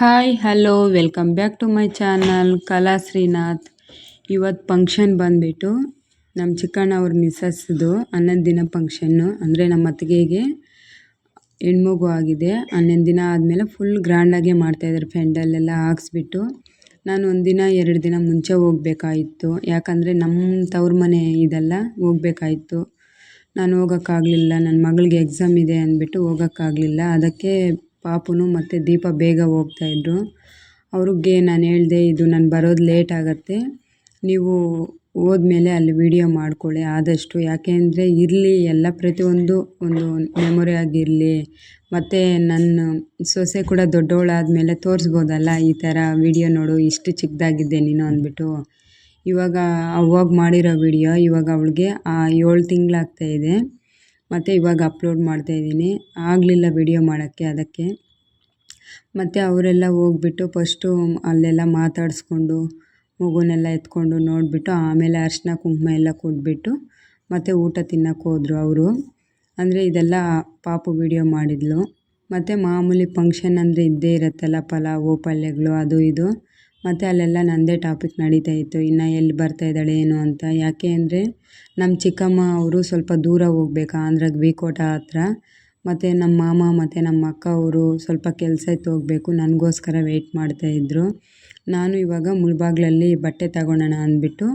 Hi hello welcome back to my channel Kala Srinath ಇವತ್ತು function ಬಂದುಬಿಟ್ಟು ನಮ್ಮ ಚಿಕ್ಕಣ್ಣ ಅವ್ರ ಮಿಸಸ್ದು ಹನ್ನೊಂದು ದಿನ ಫಂಕ್ಷನ್ನು ಅಂದರೆ ನಮ್ಮ ಅತ್ತಿಗೆಗೆ ಹೆಣ್ಮಗು ಆಗಿದೆ. ಹನ್ನೊಂದು ದಿನ ಆದಮೇಲೆ ಫುಲ್ ಗ್ರ್ಯಾಂಡಾಗೆ ಮಾಡ್ತಾಯಿದ್ದಾರೆ ಫ್ರೆಂಡಲ್ಲೆಲ್ಲ ಹಾಕ್ಸ್ಬಿಟ್ಟು. ನಾನು ಒಂದಿನ ಎರಡು ದಿನ ಮುಂಚೆ ಹೋಗಬೇಕಾಯಿತ್ತು ಯಾಕಂದರೆ ನಮ್ಮ ತವ್ರ ಮನೆ ಇದೆಲ್ಲ, ಹೋಗ್ಬೇಕಾಯಿತು. ನಾನು ಹೋಗೋಕ್ಕಾಗಲಿಲ್ಲ ನನ್ನ ಮಗಳಿಗೆ ಎಕ್ಸಾಮ್ ಇದೆ ಅಂದ್ಬಿಟ್ಟು ಹೋಗೋಕ್ಕಾಗಲಿಲ್ಲ. ಅದಕ್ಕೆ ಪಾಪುನು ಮತ್ತು ದೀಪ ಬೇಗ ಹೋಗ್ತಾಯಿದ್ರು ಅವ್ರಿಗೆ ನಾನು ಹೇಳಿದೆ ಇದು ನಾನು ಬರೋದು ಲೇಟ್ ಆಗುತ್ತೆ. ನೀವು ಹೋದ್ಮೇಲೆ ಅಲ್ಲಿ ವೀಡಿಯೋ ಮಾಡ್ಕೊಳ್ಳಿ ಆದಷ್ಟು. ಯಾಕೆ ಅಂದರೆ ಇರಲಿ, ಎಲ್ಲ ಪ್ರತಿಯೊಂದು ಒಂದು ಮೆಮೊರಿ ಆಗಿರಲಿ. ಮತ್ತು ನನ್ನ ಸೊಸೆ ಕೂಡ ದೊಡ್ಡವಳಾದಮೇಲೆ ತೋರಿಸ್ಬೋದಲ್ಲ, ಈ ಥರ ವೀಡಿಯೋ ನೋಡು, ಇಷ್ಟು ಚಿಕ್ಕದಾಗಿದ್ದೆ ನೀನು ಅಂದ್ಬಿಟ್ಟು. ಇವಾಗ ಅವಾಗ ಮಾಡಿರೋ ವೀಡಿಯೋ ಇವಾಗ ಅವಳಿಗೆ ಏಳು ತಿಂಗಳಾಗ್ತಾಯಿದೆ ಮತ್ತು ಇವಾಗ ಅಪ್ಲೋಡ್ ಮಾಡ್ತಾಯಿದ್ದೀನಿ ಆಗಲಿಲ್ಲ ವಿಡಿಯೋ ಮಾಡೋಕ್ಕೆ ಅದಕ್ಕೆ. ಮತ್ತು ಅವರೆಲ್ಲ ಹೋಗ್ಬಿಟ್ಟು ಫಸ್ಟು ಅಲ್ಲೆಲ್ಲ ಮಾತಾಡಿಸ್ಕೊಂಡು, ಮಗುನೆಲ್ಲ ಎತ್ಕೊಂಡು ನೋಡಿಬಿಟ್ಟು ಆಮೇಲೆ ಅರಿಶಿನ ಕುಂಕುಮ ಎಲ್ಲ ಕೊಟ್ಬಿಟ್ಟು ಮತ್ತು ಊಟ ತಿನ್ನೋಕೆ ಹೋದರು ಅವರು. ಅಂದರೆ ಇದೆಲ್ಲ ಪಾಪು ವಿಡಿಯೋ ಮಾಡಿದ್ಲು. ಮತ್ತು ಮಾಮೂಲಿ ಫಂಕ್ಷನ್ ಅಂದರೆ ಇದ್ದೇ ಇರುತ್ತಲ್ಲ, ಪಲಾವು, ಪಲ್ಯಗಳು, ಅದು ಇದು. ಮತ್ತು ಅಲ್ಲೆಲ್ಲ ನನ್ನದೇ ಟಾಪಿಕ್ ನಡೀತಾ ಇತ್ತು. ಇನ್ನು ಎಲ್ಲಿ ಬರ್ತಾ ಇದ್ದಾಳೆ, ಏನು ಅಂತ. ಯಾಕೆ ಅಂದರೆ ನಮ್ಮ ಚಿಕ್ಕಮ್ಮ ಅವರು ಸ್ವಲ್ಪ ದೂರ ಹೋಗ್ಬೇಕು, ಆಂಧ್ರಕ್ಕೆ ವಿಕೋಟ ಹತ್ರ. ಮತ್ತು ನಮ್ಮ ಮಾಮ ಮತ್ತು ನಮ್ಮ ಅಕ್ಕ ಅವರು ಸ್ವಲ್ಪ ಕೆಲಸ ಇತ್ತು ಹೋಗಬೇಕು, ನನಗೋಸ್ಕರ ವೆಯ್ಟ್ ಮಾಡ್ತಾಯಿದ್ರು ನಾನು ಇವಾಗ ಮುಳ್ಬಾಗ್ಲಲ್ಲಿ ಬಟ್ಟೆ ತಗೊಳ್ಳೋಣ ಅಂದ್ಬಿಟ್ಟು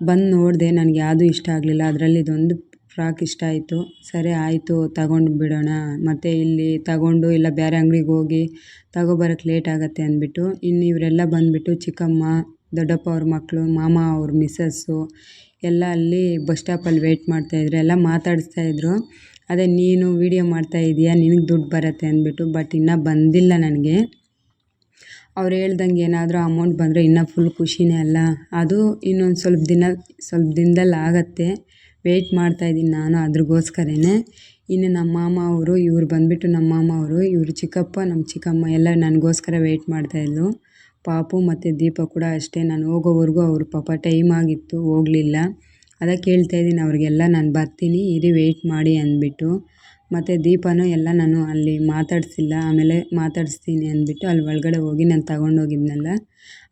ಬಂದು ನೋಡಿದೆ, ನನಗೆ ಯಾವುದೂ ಇಷ್ಟ ಆಗಲಿಲ್ಲ. ಅದರಲ್ಲಿ ಇದೊಂದು ಫ್ರಾಕ್ ಇಷ್ಟ ಆಯಿತು. ಸರಿ, ಆಯಿತು, ತಗೊಂಡು ಬಿಡೋಣ. ಮತ್ತು ಇಲ್ಲಿ ತಗೊಂಡು ಇಲ್ಲ ಬೇರೆ ಅಂಗ್ಡಿಗೆ ಹೋಗಿ ತಗೊಬರಕ್ಕೆ ಲೇಟ್ ಆಗುತ್ತೆ ಅಂದ್ಬಿಟ್ಟು, ಇನ್ನು ಇವರೆಲ್ಲ ಬಂದುಬಿಟ್ಟು ಚಿಕ್ಕಮ್ಮ, ದೊಡ್ಡಪ್ಪ ಅವ್ರ ಮಕ್ಕಳು ಮಾಮ ಅವ್ರ ಮಿಸ್ಸಸ್ಸು ಎಲ್ಲ ಅಲ್ಲಿ ಬಸ್ ಸ್ಟಾಪಲ್ಲಿ ವೆಯ್ಟ್ ಮಾಡ್ತಾಯಿದ್ರು ಎಲ್ಲ ಮಾತಾಡಿಸ್ತಾ ಇದ್ದರು ಅದೇ, ನೀನು ವೀಡಿಯೋ ಮಾಡ್ತಾ ಇದೀಯಾ, ನಿನಗೆ ದುಡ್ಡು ಬರುತ್ತೆ ಅಂದ್ಬಿಟ್ಟು ಬಟ್ ಇನ್ನೂ ಬಂದಿಲ್ಲ ನನಗೆ. ಅವ್ರು ಹೇಳ್ದಂಗೆ ಏನಾದರೂ ಅಮೌಂಟ್ ಬಂದರೆ ಇನ್ನೂ ಫುಲ್ ಖುಷಿನೇ ಅಲ್ಲ. ಅದು ಇನ್ನೊಂದು ಸ್ವಲ್ಪ ದಿನ, ಸ್ವಲ್ಪ ದಿನದಲ್ಲಿ ಆಗುತ್ತೆ. ವೆಯ್ಟ್ ಮಾಡ್ತಾಯಿದ್ದೀನಿ ನಾನು ಅದ್ರಗೋಸ್ಕರನೇ. ಇನ್ನು ನಮ್ಮ ಮಾಮ ಅವರು, ಇವ್ರು ಬಂದುಬಿಟ್ಟು ನಮ್ಮ ಮಾಮ ಅವರು, ಇವರು ಚಿಕ್ಕಪ್ಪ, ನಮ್ಮ ಚಿಕ್ಕಮ್ಮ ಎಲ್ಲ ನನಗೋಸ್ಕರ ವೆಯ್ಟ್ ಮಾಡ್ತಾಯಿದ್ಲು ಪಾಪು ಮತ್ತು ದೀಪ ಕೂಡ ಅಷ್ಟೇ, ನಾನು ಹೋಗೋವರೆಗೂ ಅವರು ಪಾಪ ಟೈಮ್ ಆಗಿತ್ತು, ಹೋಗಲಿಲ್ಲ. ಅದಕ್ಕೆ ಹೇಳ್ತಾಯಿದ್ದೀನಿ ಅವ್ರಿಗೆಲ್ಲ ನಾನು ಬರ್ತೀನಿ, ಇರಿ ವೆಯ್ಟ್ ಮಾಡಿ ಅಂದ್ಬಿಟ್ಟು. ಮತ್ತು ದೀಪನೂ ಎಲ್ಲ ನಾನು ಅಲ್ಲಿ ಮಾತಾಡಿಸಿಲ್ಲ, ಆಮೇಲೆ ಮಾತಾಡಿಸ್ತೀನಿ ಅಂದ್ಬಿಟ್ಟು ಅಲ್ಲಿ ಒಳಗಡೆ ಹೋಗಿ ನಾನು ತಗೊಂಡೋಗಿದ್ನಲ್ಲ.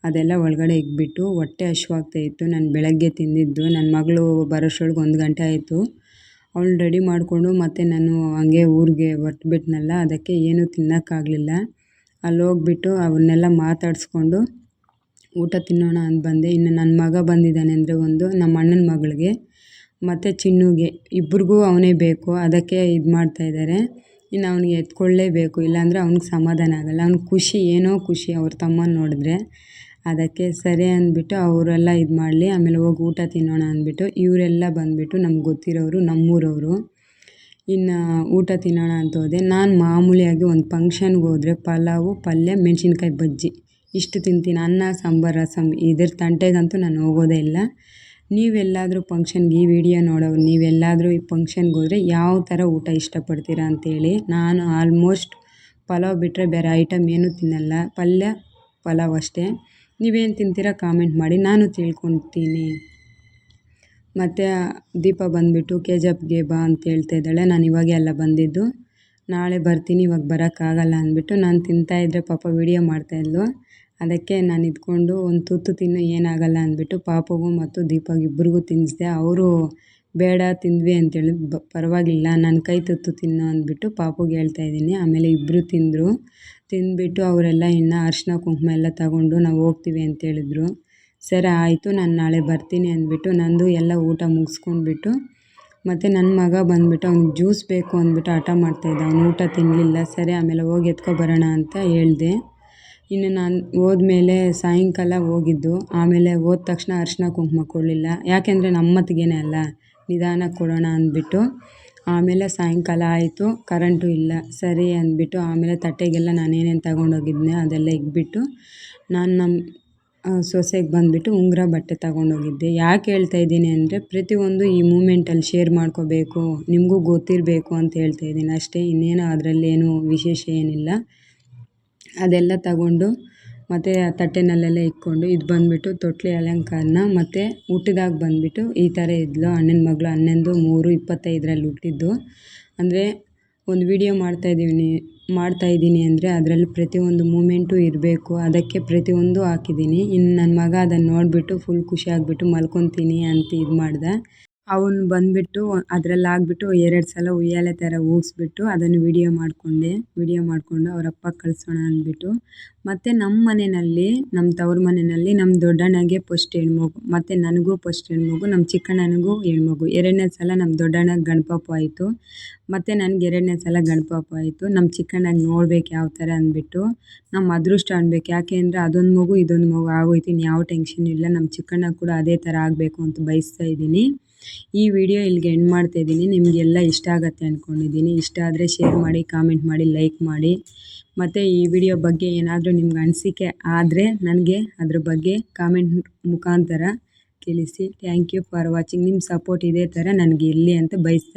ಅದೆಲ್ಲ ಒಳಗಡೆ ಇಕ್ಬಿಟ್ಟು ಹೊಟ್ಟೆ ಹಶ್ವಾಗ್ತಾಯಿತ್ತು ನಾನು ಬೆಳಗ್ಗೆ ತಿಂದಿದ್ದು, ನನ್ನ ಮಗಳು ಬರೋಷ್ರೊಳಗೆ ಒಂದು ಗಂಟೆ ಆಯಿತು. ಅವ್ಳು ರೆಡಿ ಮಾಡಿಕೊಂಡು ಮತ್ತು ನಾನು ಹಂಗೆ ಊರಿಗೆ ಹೊರ್ಟ್ಬಿಟ್ನಲ್ಲ, ಅದಕ್ಕೆ ಏನೂ ತಿನ್ನೋಕ್ಕಾಗಲಿಲ್ಲ. ಅಲ್ಲಿ ಹೋಗ್ಬಿಟ್ಟು ಅವನ್ನೆಲ್ಲ ಮಾತಾಡಿಸ್ಕೊಂಡು, ಊಟ ತಿನ್ನೋಣ ಅಂತ ಬಂದೆ. ಇನ್ನು ನನ್ನ ಮಗ ಬಂದಿದ್ದಾನೆ ಅಂದರೆ ಒಂದು ನಮ್ಮ ಅಣ್ಣನ ಮಗಳಿಗೆ, ಮತ್ತು ಚಿನ್ನುಗೆ. ಇಬ್ರಿಗೂ ಅವನೇ ಬೇಕು, ಅದಕ್ಕೆ ಇದು ಮಾಡ್ತಾಯಿದ್ದಾರೆ ಇನ್ನು ಅವನಿಗೆ ಎತ್ಕೊಳ್ಳೇಬೇಕು, ಇಲ್ಲಾಂದರೆ ಅವ್ನಿಗೆ ಸಮಾಧಾನ ಆಗಲ್ಲ. ಅವ್ನಿಗೆ ಖುಷಿ, ಏನೋ ಖುಷಿ ಅವ್ರ ತಮ್ಮನ ನೋಡಿದ್ರೆ. ಅದಕ್ಕೆ ಸರಿ ಅಂದ್ಬಿಟ್ಟು ಅವರೆಲ್ಲ ಇದು ಮಾಡಲಿ, ಆಮೇಲೆ ಹೋಗಿ ಊಟ ತಿನ್ನೋಣ ಅಂದ್ಬಿಟ್ಟು ಇವರೆಲ್ಲ ಬಂದುಬಿಟ್ಟು ನಮ್ಗೆ ಗೊತ್ತಿರೋರು ನಮ್ಮೂರವರು. ಇನ್ನು ಊಟ ತಿನ್ನೋಣ ಅಂತ ಹೋದೆ. ನಾನು ಮಾಮೂಲಿಯಾಗಿ ಒಂದು ಫಂಕ್ಷನ್ಗೆ ಹೋದರೆ ಪಲಾವು, ಪಲ್ಯ, ಮೆಣಸಿನ್ಕಾಯಿ ಬಜ್ಜಿ. ಇಷ್ಟು ತಿಂತೀನಿ. ಅನ್ನ, ಸಾಂಬಾರು ರಸಮ್ ಇದ್ರ ತಂಟೆಗಂತೂ ನಾನು ಹೋಗೋದೇ ಇಲ್ಲ. ನೀವೆಲ್ಲಾದರೂ ಫಂಕ್ಷನ್ಗೆ ಈ ವಿಡಿಯೋ ನೋಡೋರು ನೀವೆಲ್ಲಾದರೂ ಈ ಫಂಕ್ಷನ್ಗೆ ಹೋದರೆ ಯಾವ ಥರ ಊಟ ಇಷ್ಟಪಡ್ತೀರಾ ಅಂತೇಳಿ ನಾನು ಆಲ್ಮೋಸ್ಟ್ ಪಲಾವ್ ಬಿಟ್ಟರೆ ಬೇರೆ ಐಟಮ್ ಏನೂ ತಿನ್ನಲ್ಲ. ಪಲ್ಯ, ಪಲಾವ್ ಅಷ್ಟೇ. ನೀವೇನು ತಿಂತೀರಾ ಕಾಮೆಂಟ್ ಮಾಡಿ, ನಾನು ತಿಳ್ಕೊತೀನಿ. ಮತ್ತು ದೀಪ ಬಂದುಬಿಟ್ಟು ಕೆ ಜಿ ಎಫ್ಗೆ ಬಾ ಅಂತ ಹೇಳ್ತಾ ಇದ್ದಾಳೆ. ನಾನು ಇವಾಗೆ ಎಲ್ಲ ಬಂದಿದ್ದು. ನಾಳೆ ಬರ್ತೀನಿ, ಇವಾಗ ಬರೋಕ್ಕಾಗಲ್ಲ ಅಂದ್ಬಿಟ್ಟು ನಾನು ತಿಂತಾಯಿದ್ರೆ ಪಾಪ ವೀಡಿಯೋ ಮಾಡ್ತಾಯಿದ್ಲು ಅದಕ್ಕೆ ನಾನು ಇದ್ಕೊಂಡು ಒಂದು ತುತ್ತು ತಿನ್ನು ಏನಾಗಲ್ಲ ಅಂದ್ಬಿಟ್ಟು ಪಾಪಗೂ ಮತ್ತು ದೀಪಗೆ ಇಬ್ಬರಿಗೂ ತಿನ್ನಿಸ್ದೆ. ಅವರು ಬೇಡ, ತಿಂದ್ವಿ ಅಂತೇಳಿ ಬ, ಪರವಾಗಿಲ್ಲ ನನ್ನ ಕೈ ತುತ್ತು ತಿನ್ನು ಅಂದ್ಬಿಟ್ಟು ಪಾಪುಗೆ ಹೇಳ್ತಾ ಇದ್ದೀನಿ. ಆಮೇಲೆ ಇಬ್ಬರು ತಿಂದರು. ತಿಂದ್ಬಿಟ್ಟು ಅವರೆಲ್ಲ ಇನ್ನು ಅರಿಶಿನ ಕುಂಕುಮ ಎಲ್ಲ ತಗೊಂಡು ನಾವು ಹೋಗ್ತೀವಿ ಅಂತ ಹೇಳಿದ್ರು. ಸರಿ, ಆಯಿತು, ನಾನು ನಾಳೆ ಬರ್ತೀನಿ ಅಂದ್ಬಿಟ್ಟು ನಂದು ಎಲ್ಲ ಊಟ ಮುಗಿಸ್ಕೊಂಡ್ಬಿಟ್ಟು ಮತ್ತು ನನ್ನ ಮಗ ಬಂದುಬಿಟ್ಟು ಅವ್ನಿಗೆ ಜ್ಯೂಸ್ ಬೇಕು ಅಂದ್ಬಿಟ್ಟು ಹಠ ಮಾಡ್ತಾಯಿದ್ದ ಅವ್ನು ಊಟ ತಿನ್ನಲಿಲ್ಲ ಸರಿ, ಆಮೇಲೆ ಹೋಗಿ ಎತ್ಕೊಬರೋಣ ಅಂತ ಹೇಳಿದೆ. ಇನ್ನು ನಾನು ಹೋದ್ಮೇಲೆ ಸಾಯಂಕಾಲ ಹೋಗಿದ್ದು. ಆಮೇಲೆ ಹೋದ ತಕ್ಷಣ ಅರಿಶಿನ ಕುಂಕುಮ ಕೊಡಲಿಲ್ಲ. ಯಾಕೆಂದರೆ ನಮ್ಮತ್ತಿಗೇನೆ ಅಲ್ಲ. ನಿಧಾನಕ್ಕೆ ಕೊಡೋಣ ಅಂದ್ಬಿಟ್ಟು, ಆಮೇಲೆ ಸಾಯಂಕಾಲ ಆಯಿತು ಕರೆಂಟು ಇಲ್ಲ, ಸರಿ ಅಂದ್ಬಿಟ್ಟು ಆಮೇಲೆ ತಟ್ಟೆಗೆಲ್ಲ ನಾನೇನೇನು ತಗೊಂಡೋಗಿದ್ದೆ ಅದೆಲ್ಲ ಇಕ್ಬಿಟ್ಟು ನಾನು ನಮ್ಮ ಸೊಸೆಗೆ ಬಂದುಬಿಟ್ಟು ಉಂಗುರ ಬಟ್ಟೆ ತಗೊಂಡೋಗಿದ್ದೆ. ಯಾಕೆ ಹೇಳ್ತಾ ಇದ್ದೀನಿ ಅಂದರೆ ಪ್ರತಿಯೊಂದು ಈ ಮೂಮೆಂಟಲ್ಲಿ ಶೇರ್ ಮಾಡ್ಕೋಬೇಕು, ನಿಮಗೂ ಗೊತ್ತಿರಬೇಕು ಅಂತ ಹೇಳ್ತಾ ಇದ್ದೀನಿ. ಅಷ್ಟೇ, ಇನ್ನೇನು ಅದರಲ್ಲೇನು ವಿಶೇಷ ಏನಿಲ್ಲ. ಅದೆಲ್ಲ ತಗೊಂಡು ಮತ್ತು ತಟ್ಟೆನಲ್ಲೆಲ್ಲ ಇಕ್ಕೊಂಡು ಇದು ಬಂದುಬಿಟ್ಟು ತೊಟ್ಲು ಅಲಂಕಾರನ ಮತ್ತು ಹುಟ್ಟಿದಾಗ ಬಂದುಬಿಟ್ಟು ಈ ಥರ ಇದ್ಲು ಅಣ್ಣನ ಮಗಳು ಹನ್ನೊಂದು, ಮೂರು, ಇಪ್ಪತ್ತೈದರಲ್ಲಿ ಹುಟ್ಟಿದ್ದು. ಅಂದರೆ ಒಂದು ವೀಡಿಯೋ ಮಾಡ್ತಾಯಿದ್ದೀವಿ ಮಾಡ್ತಾ ಇದ್ದೀನಿ ಅಂದರೆ ಅದರಲ್ಲಿ ಪ್ರತಿಯೊಂದು ಮೂಮೆಂಟು ಇರಬೇಕು. ಅದಕ್ಕೆ ಪ್ರತಿಯೊಂದು ಹಾಕಿದ್ದೀನಿ. ಇನ್ನು ನನ್ನ ಮಗ ಅದನ್ನು ನೋಡಿಬಿಟ್ಟು ಫುಲ್ ಖುಷಿಯಾಗಿಬಿಟ್ಟು ಮಲ್ಕೊತೀನಿ ಅಂತ ಇದು ಮಾಡ್ದ ಅವನು ಬಂದ್ಬಿಟ್ಟು ಅದ್ರಲ್ಲಿ ಹಾಕ್ಬಿಟ್ಟು ಎರಡು ಸಲ ಉಯ್ಯಾಲೆ ಥರ ಊಗಿಸ್ಬಿಟ್ಟು ಅದನ್ನು ವಿಡಿಯೋ ಮಾಡಿಕೊಂಡೆ. ವಿಡಿಯೋ ಮಾಡಿಕೊಂಡು ಅವ್ರ ಅಪ್ಪ ಕಳಿಸೋಣ ಅಂದ್ಬಿಟ್ಟು. ಮತ್ತು ನಮ್ಮ ಮನೆಯಲ್ಲಿ ನಮ್ಮ ತವ್ರ ಮನೆಯಲ್ಲಿ ನಮ್ಮ ದೊಡ್ಡಣ್ಣಗೆ ಫಸ್ಟ್ ಹೆಣ್ಮಗು, ಮತ್ತು ನನಗೂ ಫಸ್ಟ್ ಹೆಣ್ಮಗು ನಮ್ಮ ಚಿಕ್ಕಣ್ಣನಿಗೂ ಹೆಣ್ಮಗು. ಎರಡನೇ ಸಲ ನಮ್ಮ ದೊಡ್ಡಣ್ಣಗೆ ಗಂಡು ಆಯಿತು. ಮತ್ತು ನನಗೆ ಎರಡನೇ ಸಲ ಗಂಡು ಆಯಿತು. ನಮ್ಮ ಚಿಕ್ಕಣ್ಣಗೆ ನೋಡ್ಬೇಕು ಯಾವ ಥರ ಅಂದ್ಬಿಟ್ಟು ನಮ್ಮ ಅದೃಷ್ಟ ಅನ್ಬೇಕು. ಯಾಕೆ ಅಂದರೆ ಅದೊಂದು ಮಗು, ಇದೊಂದು ಮಗು ಆಗೋಯ್ತು. ಯಾವ ಟೆನ್ಷನ್ ಇಲ್ಲ. ನಮ್ಮ ಚಿಕ್ಕಣ್ಣ ಕೂಡ ಅದೇ ಥರ ಆಗಬೇಕು ಅಂತ ಬಯಸ್ತಾ ಇದ್ದೀನಿ. ಈ ವಿಡಿಯೋ ಇಲ್ಲಿಗೆ ಎಂಡ್ ಮಾಡ್ತಾ ಇದ್ದೀನಿ. ನಿಮಗೆಲ್ಲ ಇಷ್ಟ ಆಗುತ್ತೆ ಅಂದ್ಕೊಂಡಿದ್ದೀನಿ ಇಷ್ಟ ಆದರೆ ಶೇರ್ ಮಾಡಿ ಕಾಮೆಂಟ್ ಮಾಡಿ ಲೈಕ್ ಮಾಡಿ. ಮತ್ತು ಈ ವಿಡಿಯೋ ಬಗ್ಗೆ ಏನಾದರೂ ನಿಮ್ಗೆ ಅನಿಸಿಕೆ ಆದರೆ ನನಗೆ ಅದ್ರ ಬಗ್ಗೆ ಕಾಮೆಂಟ್ ಮುಖಾಂತರ ತಿಳಿಸಿ. ಥ್ಯಾಂಕ್ ಯು ಫಾರ್ ವಾಚಿಂಗ್ ನಿಮ್ಮ ಸಪೋರ್ಟ್ ಇದೇ ಥರ ನನಗೆ ಇರಲಿ ಅಂತ ಬಯಸ್ತಾ